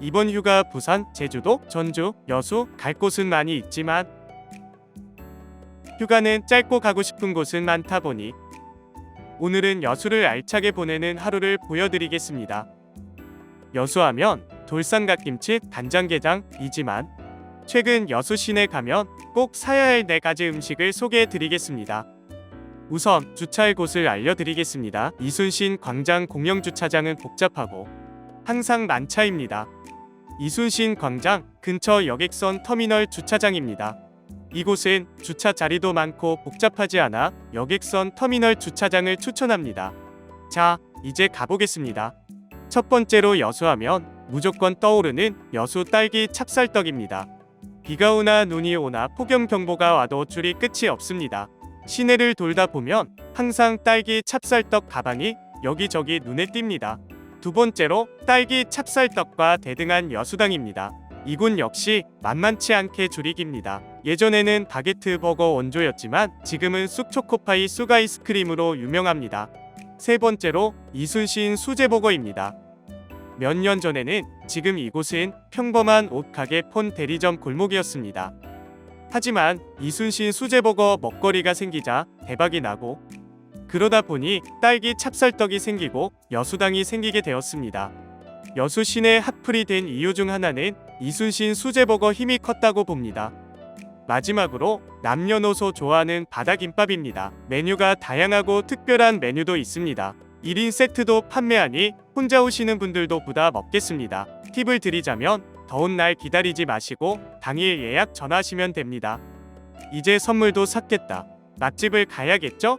이번 휴가 부산, 제주도, 전주, 여수 갈 곳은 많이 있지만 휴가는 짧고 가고 싶은 곳은 많다 보니 오늘은 여수를 알차게 보내는 하루를 보여드리겠습니다. 여수하면 돌산갓김치, 간장게장이지만 최근 여수 시내 가면 꼭 사야 할 네 가지 음식을 소개해 드리겠습니다. 우선 주차할 곳을 알려드리겠습니다. 이순신 광장 공영 주차장은 복잡하고 항상 만차입니다. 이순신 광장 근처 여객선 터미널 주차장입니다. 이곳은 주차 자리도 많고 복잡하지 않아 여객선 터미널 주차장을 추천합니다. 자, 이제 가보겠습니다. 첫 번째로 여수하면 무조건 떠오르는 여수 딸기 찹쌀떡입니다. 비가 오나 눈이 오나 폭염 경보가 와도 줄이 끝이 없습니다. 시내를 돌다 보면 항상 딸기 찹쌀떡 가방이 여기저기 눈에 띕니다. 두 번째로 딸기 찹쌀떡과 대등한 여수당입니다. 이곳 역시 만만치 않게 줄이 깁니다. 예전에는 바게트 버거 원조였지만 지금은 쑥초코파이 쑥 아이스크림으로 유명합니다. 세 번째로 이순신 수제버거입니다. 몇 년 전에는 지금 이곳은 평범한 옷 가게 폰 대리점 골목이었습니다. 하지만 이순신 수제버거 먹거리가 생기자 대박이 나고 그러다 보니 딸기 찹쌀떡이 생기고 여수당이 생기게 되었습니다. 여수 시내 핫플이 된 이유 중 하나는 이순신 수제버거 힘이 컸다고 봅니다. 마지막으로 남녀노소 좋아하는 바다김밥입니다. 메뉴가 다양하고 특별한 메뉴도 있습니다. 1인 세트도 판매하니 혼자 오시는 분들도 부담 없겠습니다. 팁을 드리자면 더운 날 기다리지 마시고 당일 예약 전화하시면 됩니다. 이제 선물도 샀겠다. 맛집을 가야겠죠?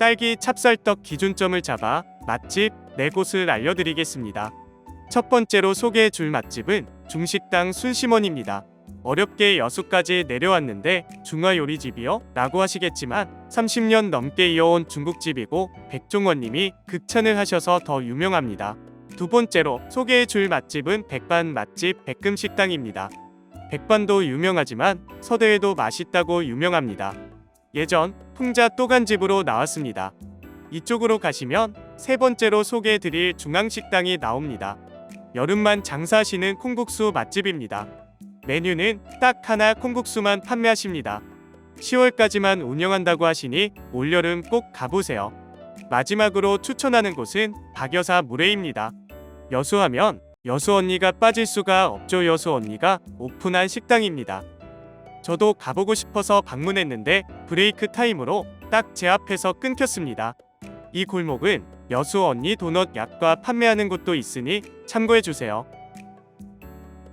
딸기 찹쌀떡 기준점을 잡아 맛집 네 곳을 알려드리겠습니다. 첫 번째로 소개해 줄 맛집은 중식당 순심원입니다. 어렵게 여수까지 내려왔는데 중화요리집이요? 라고 하시겠지만 30년 넘게 이어온 중국집이고 백종원님이 극찬을 하셔서 더 유명합니다. 두 번째로 소개해 줄 맛집은 백반 맛집 백금식당입니다. 백반도 유명하지만 서대회도 맛있다고 유명합니다. 예전 풍자 또간집으로 나왔습니다. 이쪽으로 가시면 세 번째로 소개해 드릴 중앙식당이 나옵니다. 여름만 장사하시는 콩국수 맛집입니다. 메뉴는 딱 하나 콩국수만 판매하십니다. 10월까지만 운영한다고 하시니 올여름 꼭 가보세요. 마지막으로 추천하는 곳은 박여사 물회입니다. 여수하면 여수 언니가 빠질 수가 없죠. 여수 언니가 오픈한 식당입니다. 저도 가보고 싶어서 방문했는데 브레이크 타임으로 딱 제 앞에서 끊겼습니다. 이 골목은 여수 언니 도넛 약과 판매하는 곳도 있으니 참고해 주세요.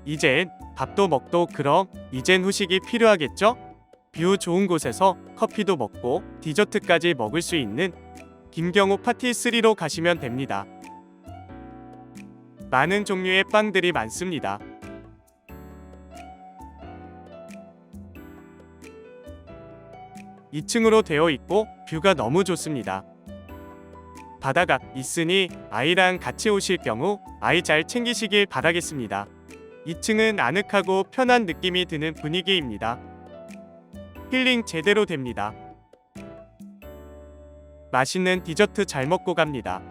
이젠 밥도 먹도 그럼 이젠 후식이 필요하겠죠? 뷰 좋은 곳에서 커피도 먹고 디저트까지 먹을 수 있는 김경호 파티 3로 가시면 됩니다. 많은 종류의 빵들이 많습니다. (2층으로) 되어 있고 뷰가 너무 좋습니다. 바다가 있으니 아이랑 같이 오실 경우 아이 잘 챙기시길 바라겠습니다. 2층은 아늑하고 편한 느낌이 드는 분위기입니다. 힐링 제대로 됩니다. 맛있는 디저트 잘 먹고 갑니다.